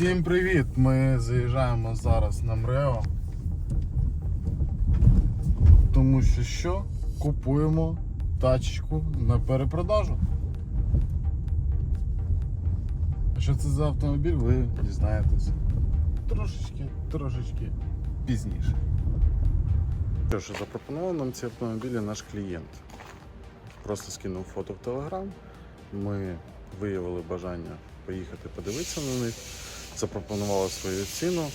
Всім привіт! Ми заїжджаємо зараз на МРЕО. Тому що що? Купуємо тачку на перепродажу. А що це за автомобіль, ви дізнаєтесь трошечки, трошечки пізніше. Що ж, запропонував нам ці автомобілі наш клієнт. Просто скинув фото в Телеграм. Ми виявили бажання поїхати подивитися на них, запропонували свою ціну,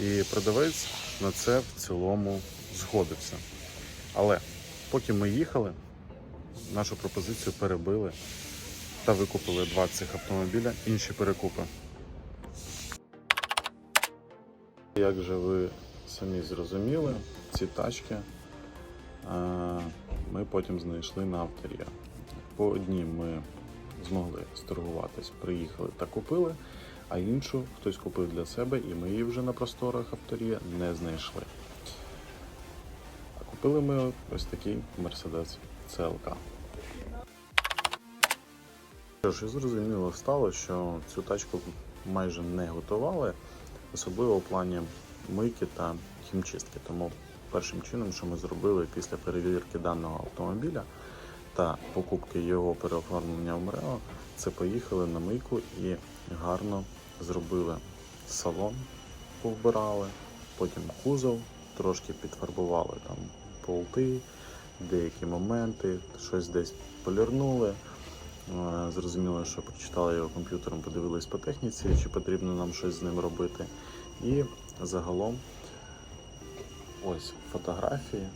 і продавець на це в цілому згодився. Але поки ми їхали, нашу пропозицію перебили та викупили два цих автомобіля, інші перекупи. Як же ви самі зрозуміли, ці тачки е, ми потім знайшли на авторія. По одній ми змогли сторгуватись, приїхали та купили, а іншу хтось купив для себе, і ми її вже на просторах авторія не знайшли. А купили ми ось такий Mercedes CLK. Що ж, і зрозуміло стало, що цю тачку майже не готували, особливо в плані мийки та хімчистки. Тому першим чином, що ми зробили після перевірки даного автомобіля та покупки його переоформлення в МРЕО, це поїхали на мийку і гарно зробили салон, повбирали, потім кузов, трошки підфарбували там полти, деякі моменти, щось десь полірнули. Е, Зрозуміло, що прочитали його комп'ютером, подивились по техніці, чи потрібно нам щось з ним робити. І загалом ось фотографії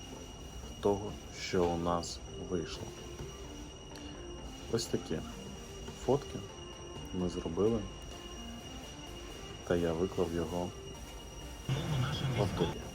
того, що у нас вийшло. Ось такі фотки ми зробили, та я виклав його в авторі.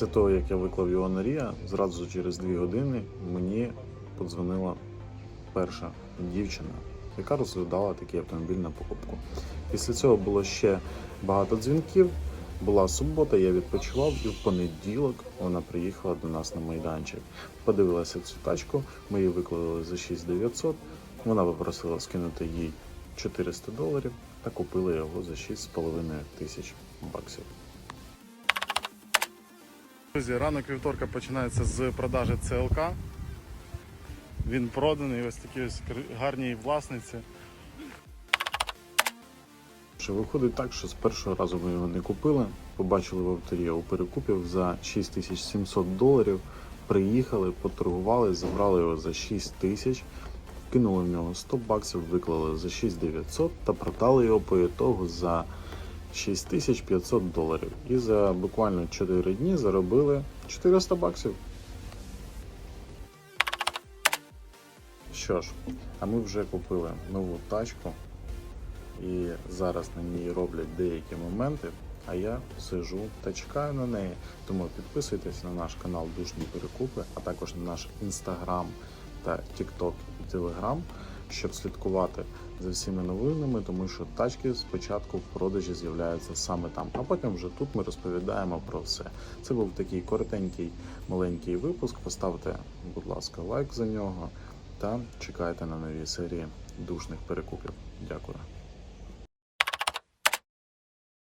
Після того, як я виклав його на Рія, зразу через дві години мені подзвонила перша дівчина, яка розглядала такий автомобіль на покупку. Після цього було ще багато дзвінків. Була субота, я відпочивав, і в понеділок вона приїхала до нас на майданчик. Подивилася цю тачку, ми її виклали за 6900. Вона попросила скинути їй 400 доларів та купили його за 6,5 тисяч баксів. Друзі, ранок вівторка починається з продажі ЦЛК. Він проданий ось такій ось гарній власниці. Що виходить так, що з першого разу ми його не купили, побачили в авторі у перекупів за 6700 доларів. Приїхали, поторгували, забрали його за 6 тисяч, кинули в нього 100 баксів, виклали за 6900 та продали його по ітогу за 6500 доларів. І за буквально 4 дні заробили 400 баксів. Що ж, а ми вже купили нову тачку, і зараз на ній роблять деякі моменти, а я сижу та чекаю на неї. Тому підписуйтесь на наш канал Душні Перекупи, а також на наш інстаграм та тікток і телеграм, щоб слідкувати за всіми новинами, тому що тачки спочатку в продажі з'являються саме там, а потім вже тут ми розповідаємо про все. Це був такий коротенький маленький випуск. Поставте, будь ласка, лайк за нього та чекайте на нові серії душних перекупів. Дякую.